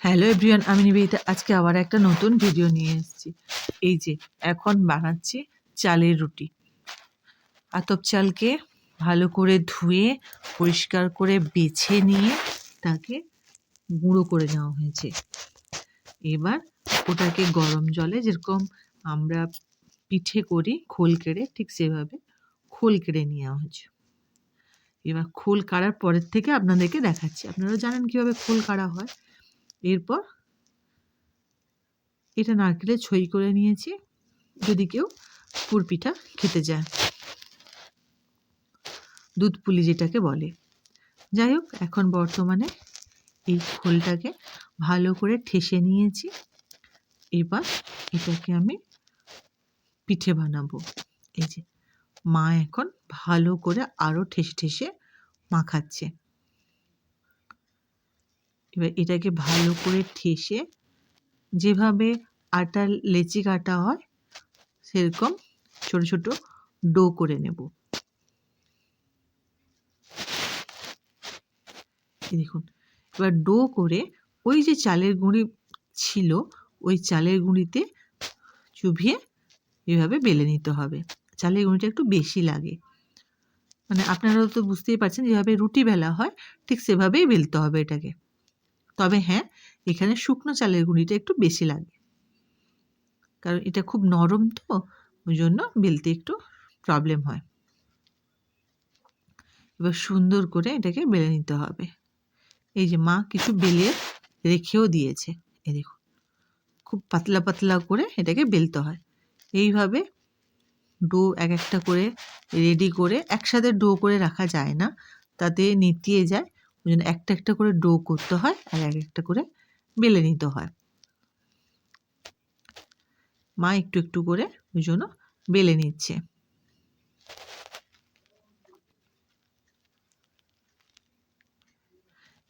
Hello everyone আমি নিবেদিতা। আজকে আবার একটা নতুন ভিডিও নিয়ে এসেছি। এই যে, এখন বানাচ্ছি চালের রুটি। আতপ চালকে ভালো করে ধুয়ে, পরিষ্কার করে বেছে নিয়ে তাকে গুঁড়ো করে নেওয়া হয়েছে। এবার ওটাকে গরম জলে যেরকম আমরা পিঠে করি, খোল কেড়ে, ঠিক সেভাবে খোল কেড়ে নেওয়া হয়েছে। এবার খোল কাড়ার পরের থেকে আপনাদেরকে দেখাচ্ছি। আপনারা জানেন কীভাবে খোল কাড়া হয়? এরপর এটা নারকেলে ছই করে নিয়েছি, যদি কেউ পুরপিঠা খেতে যায় দুধ পুলি যেটাকে বলে। যাই হোক, এখন বর্তমানে এই খোলটাকে ভালো করে ঠেসে নিয়েছি। এবার এটাকে আমি পিঠে বানাবো। এই যে মা এখন ভালো করে আরও ঠেসে ঠেসে মাখাচ্ছে। এবার এটাকে ভালো করে ঠেসে যেভাবে আটা, লেচি কাটা হয়, সেরকম ছোট ছোট ডো করে নেব। দেখুন, এবার ডো করে ওই যে চালের গুঁড়ি ছিল, ওই চালের গুঁড়িতে চুভিয়ে এভাবে বেলে নিতে হবে। চালের গুঁড়িটা একটু বেশি লাগে। মানে আপনারা তো বুঝতেই পারছেন, যেভাবে রুটি বেলা হয়, ঠিক সেভাবেই বেলতে হবে এটাকে। তবে হ্যাঁ এখানে শুকনো চালের গুঁড়িটা একটু বেশি লাগে। কারণ এটা খুব নরম তো ওই জন্য বেলতে একটু প্রবলেম হয়। এবার সুন্দর করে এটাকে বেলে নিতে হবে। এই যে মা কিছু বেলে রেখেও দিয়েছে এ দেখুন। খুব পাতলা পাতলা করে এটাকে বেলতে হয়। এইভাবে ডো এক একটা করে রেডি করে একসাথে ডো করে রাখা যায় না। তাতে নেতিয়ে যায়। ওই জন্য একটা একটা করে ডো করতে হয় আর এক একটা করে বেলে নিতে হয়। মা একটু একটু করে ওই জন্য বেলে নিচ্ছে।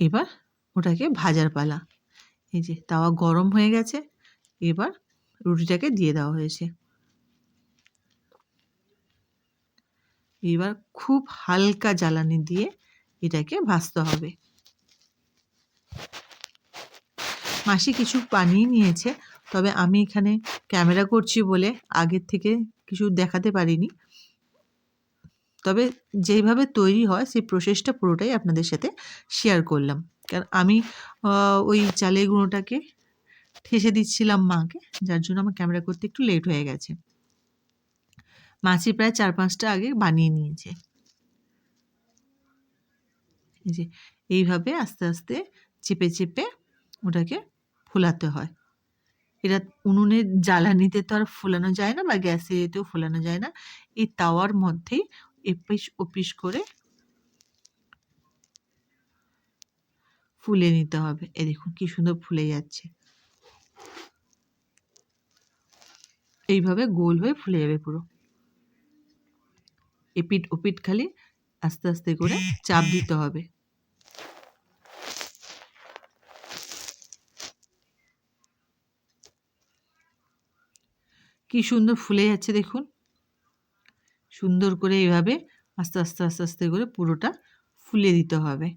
এবার ওটাকে ভাজার পালা। এই যে তাওয়া গরম হয়ে গেছে, এবার রুটিটাকে দিয়ে দেওয়া হয়েছে। এবার খুব হালকা জ্বালানি দিয়ে এটাকে ভাজতে হবে। মাসি কিছু বানিয়ে নিয়েছে, তবে আমি এখানে ক্যামেরা করছি বলে আগের থেকে কিছু দেখাতে পারিনি। তবে যেইভাবে তৈরি হয়, সেই প্রসেসটা পুরোটাই আপনাদের সাথে শেয়ার করলাম। কারণ আমি ওই চালের গুঁড়োটাকে ঠেসে দিচ্ছিলাম মাকে, যার জন্য আমার ক্যামেরা করতে একটু লেট হয়ে গেছে। মাছি প্রায় চার পাঁচটা আগে বানিয়ে নিয়েছে। এই যে এইভাবে আস্তে আস্তে চেপে চেপে ওটাকে ফোলাতে হয়। এটা উনুনের জ্বালানিতে তো আর ফোলানো যায় না বা গ্যাসে এতেও ফোলানো যায় না। এই তাওয়ার মধ্যেই এপিস ওপিস করে ফুলে নিতে হবে। এ দেখুন কি সুন্দর ফুলে যাচ্ছে। এইভাবে গোল হয়ে ফুলে যাবে পুরো। এপিট ওপিট খালি আস্তে আস্তে করে চাপ দিতে হবে। কি সুন্দর ফুলে যাচ্ছে দেখুন। সুন্দর করে এইভাবে আস্তে আস্তে আস্তে আস্তে করে পুরোটা ফুলে দিতে হবে।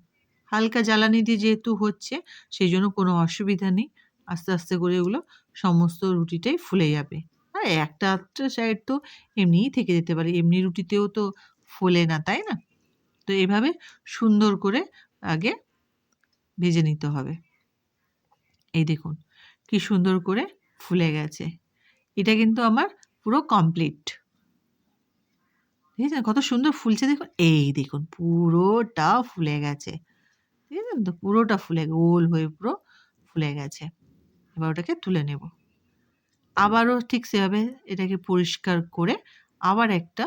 হালকা জ্বালানি দিয়ে যেহেতু হচ্ছে, সেই জন্য কোনো অসুবিধা নেই। আস্তে আস্তে করে এগুলো সমস্ত রুটিটাই ফুলে যাবে। আর একটা একটা সাইড তো এমনিই থেকে যেতে পারে। এমনি রুটিতেও তো ফোলে না, তাই না? তো এভাবে সুন্দর করে আগে ভেজে নিতে হবে। এই দেখুন, কি সুন্দর করে ফুলে গেছে। এটা কিন্তু আমার পুরো কমপ্লিট ঠিক আছে কত সুন্দর ফুলছে দেখুন। এই দেখুন, পুরোটা ফুলে গেছে। ঠিক আছে তো? পুরোটা ফুলে গোল হয়ে পুরো ফুলে গেছে। এবার ওটাকে তুলে নেব। আবারও ঠিক সেভাবে এটাকে পরিষ্কার করে আবার একটা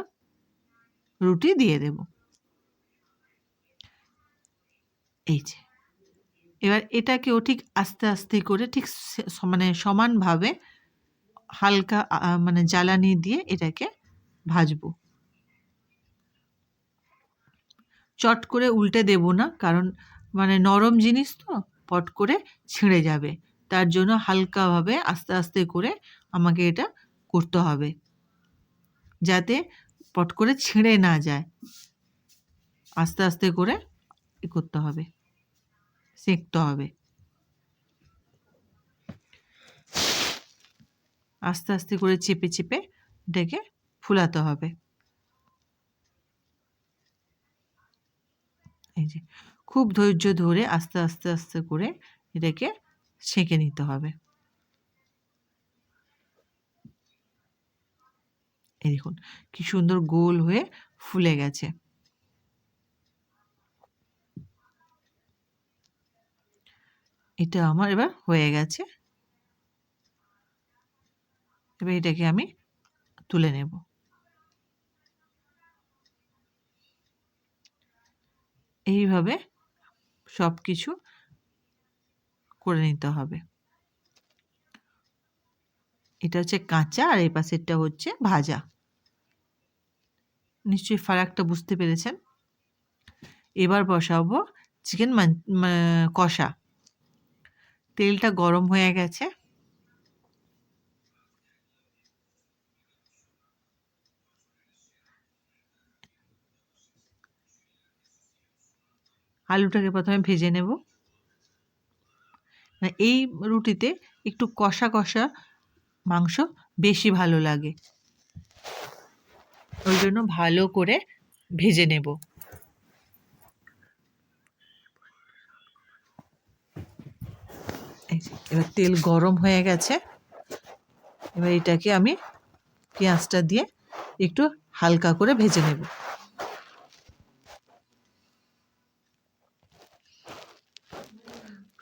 রুটি দিয়ে দেব। এই যে। এবার এটাকেও ঠিক আস্তে আস্তে করে ঠিক মানে সমানভাবে হালকা মানে জ্বালানি দিয়ে এটাকে ভাজবো। চট করে উল্টে দেব না, কারণ মানে নরম জিনিস তো, পট করে ছিঁড়ে যাবে। তার জন্য হালকাভাবে আস্তে আস্তে করে আমাকে এটা করতে হবে। যাতে পট করে ছিঁড়ে না যায়। আস্তে আস্তে করে করতে হবে। সেঁকতে হবে। আস্তে আস্তে করে চেপে চেপে ডেকে ফুলাতে হবে। এই যে, খুব ধৈর্য ধরে আস্তে আস্তে আস্তে করে এটাকে সেঁকে নিতে হবে। এই দেখুন, কি সুন্দর গোল হয়ে ফুলে গেছে। এটা আমার এবার হয়ে গেছে। এবার এটাকে আমি তুলে নেব। এইভাবে সব কিছু করে নিতে হবে। এটা হচ্ছে কাঁচা আর এই পাশেরটা হচ্ছে ভাজা। নিশ্চয়ই ফারাকটা বুঝতে পেরেছেন? এবার বসাবো চিকেন কষা। তেলটা গরম হয়ে গেছে। আলুটাকে প্রথমে ভেজে নেব। মানে এই রুটিতে একটু কষা কষা মাংস বেশি ভালো লাগে। ওই জন্য ভালো করে ভেজে নেব। এবার তেল গরম হয়ে গেছে। এবার এটাকে আমি পেঁয়াজটা দিয়ে একটু হালকা করে ভেজে নেব।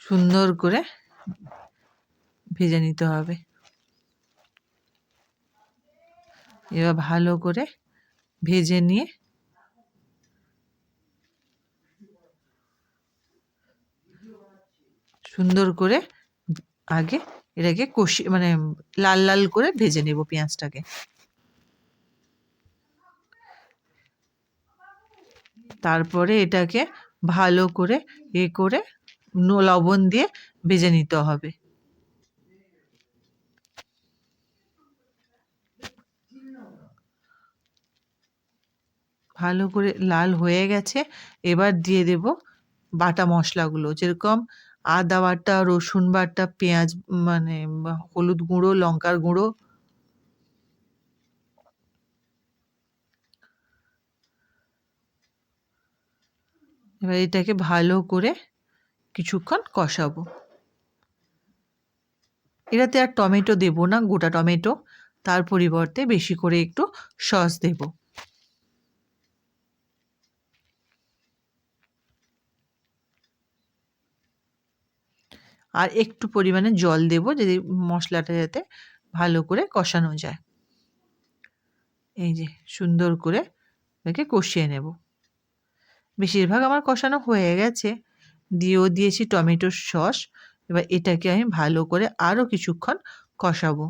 সুন্দর করে ভেজে নিতে হবে। এবার ভালো করে ভেজে নিয়ে সুন্দর করে আগে এটাকে কষি মানে লাল লাল করে ভেজে নেব পেঁয়াজটাকে। তারপরে এটাকে ভালো করে এ করে লবণ দিয়ে ভেজে নিতে হবে। ভালো করে লাল হয়ে গেছে। এবার দিয়ে দেব বাটা মশলাগুলো, যেরকম আদা বাটা, রসুন বাটা, পেঁয়াজ মানে হলুদ গুঁড়ো, লঙ্কার গুঁড়ো। এবার এটাকে ভালো করে কিছুক্ষণ কষাবো। এটাতে আর টমেটো দেব না, গোটা টমেটো। তার পরিবর্তে বেশি করে একটু সস দেব। আর একটু পরিমাণে জল দেব যদি মশলাটা যাতে ভালো করে কষানো যায়। এই যে সুন্দর করে এটাকে কষিয়ে নেব। বেশিরভাগ আমার কষানো হয়ে গেছে। দিয়েও দিয়েছি টমেটোর সস। এবার এটাকে আমি ভালো করে আরও কিছুক্ষণ কষাবো।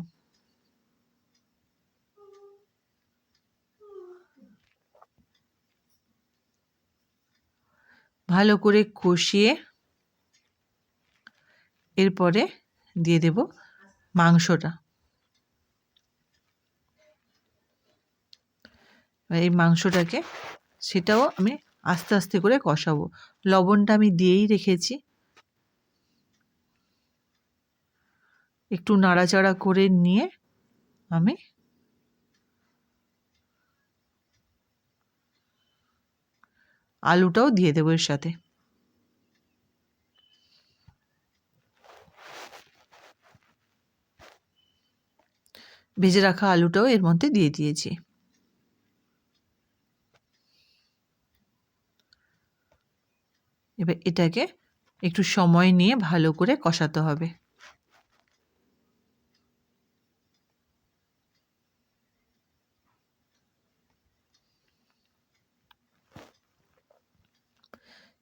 ভালো করে কষিয়ে এরপরে দিয়ে দেব মাংসটা। এই মাংসটাকে সেটাও আমি আস্তে আস্তে করে কষাবো। লবণটা আমি দিয়েই রেখেছি। একটু নাড়াচাড়া করে নিয়ে আমি আলুটাও দিয়ে দেবো এর সাথে। ভেজে রাখা আলুটাও এর মধ্যে দিয়ে দিয়েছি। এবার এটাকে একটু সময় নিয়ে ভালো করে কষাতে হবে।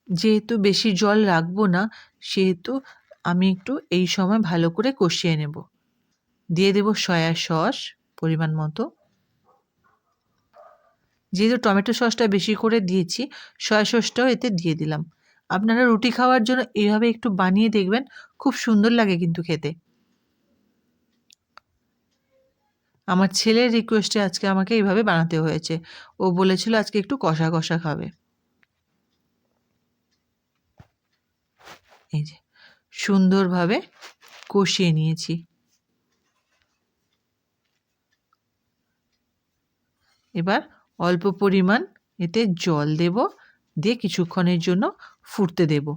যেহেতু বেশি জল রাখব না, সেহেতু আমি একটু এই সময় ভালো করে কষিয়ে নেব। দিয়ে দেব সয়া সস পরিমাণ মতো। যেহেতু টমেটো সসটা বেশি করে দিয়েছি, সয়া সসটাও এতে দিয়ে দিলাম। আপনারা রুটি খাওয়ার জন্য এইভাবে একটু বানিয়ে দেখবেন, খুব সুন্দর লাগে কিন্তু খেতে। আমার ছেলের রিকোয়েস্টে আজকে আমাকে এইভাবে বানাতে হয়েছে। ও বলেছিল আজকে একটু কষা কষা খাবে। এই যে, সুন্দরভাবে কষিয়ে নিয়েছি। এবার অল্প পরিমাণ এতে জল দেব, দিয়ে কিছুক্ষণের জন্য ফুটতে দেব।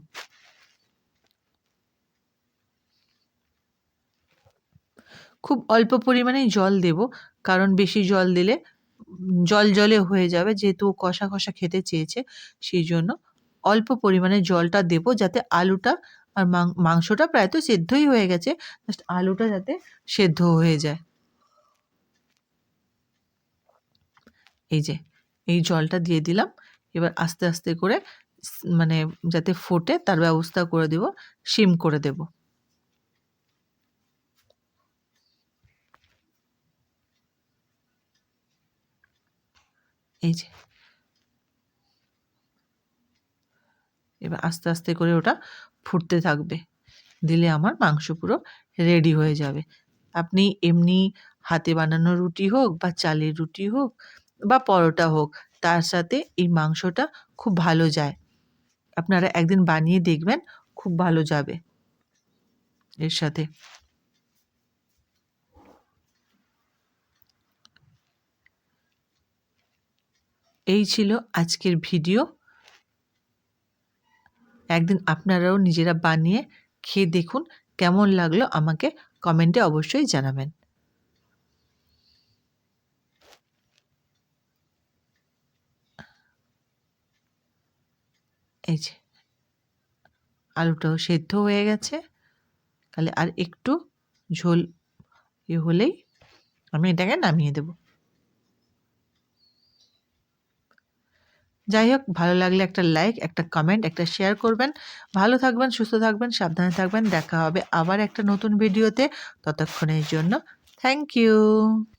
খুব অল্প পরিমাণেই জল দেব, কারণ বেশি জল দিলে জল জলে হয়ে যাবে, যেহেতু কষা কষা খেতে চেয়েছে, সেই জন্য অল্প পরিমাণে জলটা দেব, যাতে আলুটা আর মাংসটা প্রায় তো সেদ্ধই হয়ে গেছে জাস্ট আলুটা যাতে সেদ্ধ হয়ে যায়। এই যে, এই জলটা দিয়ে দিলাম। এবার আস্তে আস্তে করে মানে যাতে ফোটে তার ব্যবস্থা করে দেব সিম করে দেব। এই যে। এবার আস্তে আস্তে করে ওটা ফুটতে থাকবে। দিলে আমার মাংস পুরো রেডি হয়ে যাবে। আপনি এমনি হাতে বানানো রুটি হোক বা চালের রুটি হোক বা পরোটা হোক, তার সাথে এই মাংসটা খুব ভালো যায়। আপনারা একদিন বানিয়ে দেখবেন, খুব ভালো যাবে এর সাথে। এই ছিল আজকের ভিডিও। একদিন আপনারাও নিজেরা বানিয়ে খেয়ে দেখুন, কেমন লাগল আমাকে কমেন্টে অবশ্যই জানাবেন। এই যে, আলুটাও সেদ্ধ হয়ে গেছে। তাহলে আর একটু ঝোল ইয়ে হলেই আমি এটাকে নামিয়ে দেব। যাই হোক, ভালো লাগলে একটা লাইক একটা কমেন্ট একটা শেয়ার করবেন। ভালো থাকবেন, সুস্থ থাকবেন, সাবধানে থাকবেন। দেখা হবে আবার একটা নতুন ভিডিওতে ততক্ষণের জন্য থ্যাংক ইউ